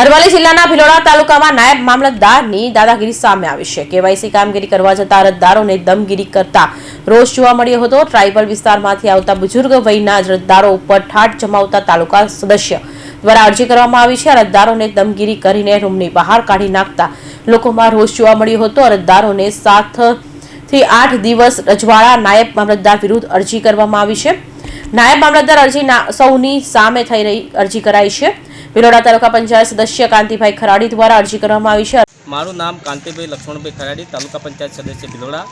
અરવલ્લી જિલ્લાના ભિલોડા તાલુકામાં નાયબ મામલતદારની દાદાગીરી સામે આવી છે. કેવાયસી કામગીરી કરવા જતા અરજદારોને દમગીરી કરતા રોષ જોવા મળ્યો હતો. ટ્રાઇબલ વિસ્તારમાંથી આવતા બુજુર્ગ વયના અરજદારો ઉપર ઠાઠ જમાવતા તાલુકા સદસ્ય દ્વારા અરજી કરવામાં આવી છે. અરજદારોને દમગીરી કરીને રૂમની બહાર કાઢી નાખતા લોકોમાં રોષ જોવા મળ્યો હતો. અરજદારોને સાતથી આઠ દિવસ રજવાડા નાયબ મામલતદાર વિરુદ્ધ અરજી કરવામાં આવી છે. નાયબ મામલતદાર અરજી સૌની સામે થઈ રહી અરજી કરાઈ છે. ભિલોડા તાલુકા પંચાયત સદસ્ય કાંતિભાઈ ખરાડી દ્વારા અરજી કરવામાં આવી છે. મારું નામ કાંતિભાઈ લક્ષ્મણભાઈ ખરાડી, તાલુકા પંચાયત સદસ્ય ભિલોડા.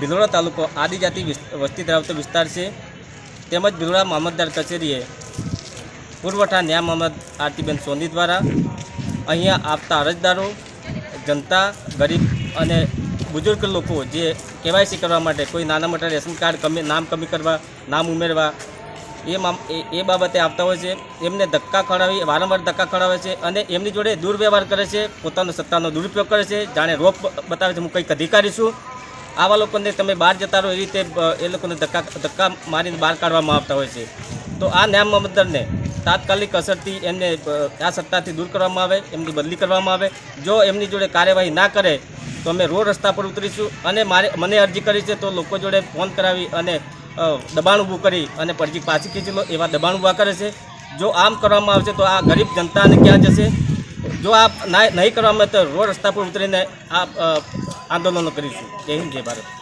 ભિલોડા તાલુકો આદિજાતિ વિસ- વસ્તી ધરાવતો વિસ્તાર છે. તેમજ ભિલોડા મામલતદાર કચેરીએ પુરવઠા ન્યાય મામલત આરતીબેન સોની દ્વારા અહીંયા આપતા અરજદારો, જનતા, ગરીબ અને બુજુર્ગ લોકો જે કેવાયસી કરવા માટે કોઈ નાના મોટા રેશન કાર્ડ કમી નામ કમી કરવા, નામ ઉમેરવા, એ એ બાબતે આપતા હોય છે. એમને ધક્કા ખવડાવી વારંવાર ધક્કા ખવડાવે છે અને એમની જોડે દુર્વ્યવહાર કરે છે. પોતાનો સત્તાનો દુરુપયોગ કરે છે. જાણે રોપ બતાવે છે, હું કંઈક અધિકારી છું. આવા લોકોને તમે બહાર જતા રહો, એ રીતે એ લોકોને ધક્કા ધક્કા મારીને બહાર કાઢવામાં આવતા હોય છે. તો આ નામ મમંદરને તાત્કાલિક અસરથી એમને આ સત્તાથી દૂર કરવામાં આવે, એમની બદલી કરવામાં આવે. જો એમની જોડે કાર્યવાહી ના કરે તો અમે રોડ રસ્તા પર ઉતરીશું અને મારે મને અરજી કરી છે તો લોકો જોડે ફોન કરાવી અને દબાણ ઊભું કરી અને પરજી પાછી ખેંચી લો, એવા દબાણ ઊભા કરે છે. જો આમ કરવામાં આવશે તો આ ગરીબ જનતાને ક્યાં જશે? જો આ નહીં કરવામાં આવે તો રોડ રસ્તા પર ઉતરીને આ આંદોલનો કરીશું. જય હિન્દ, જય ભારત.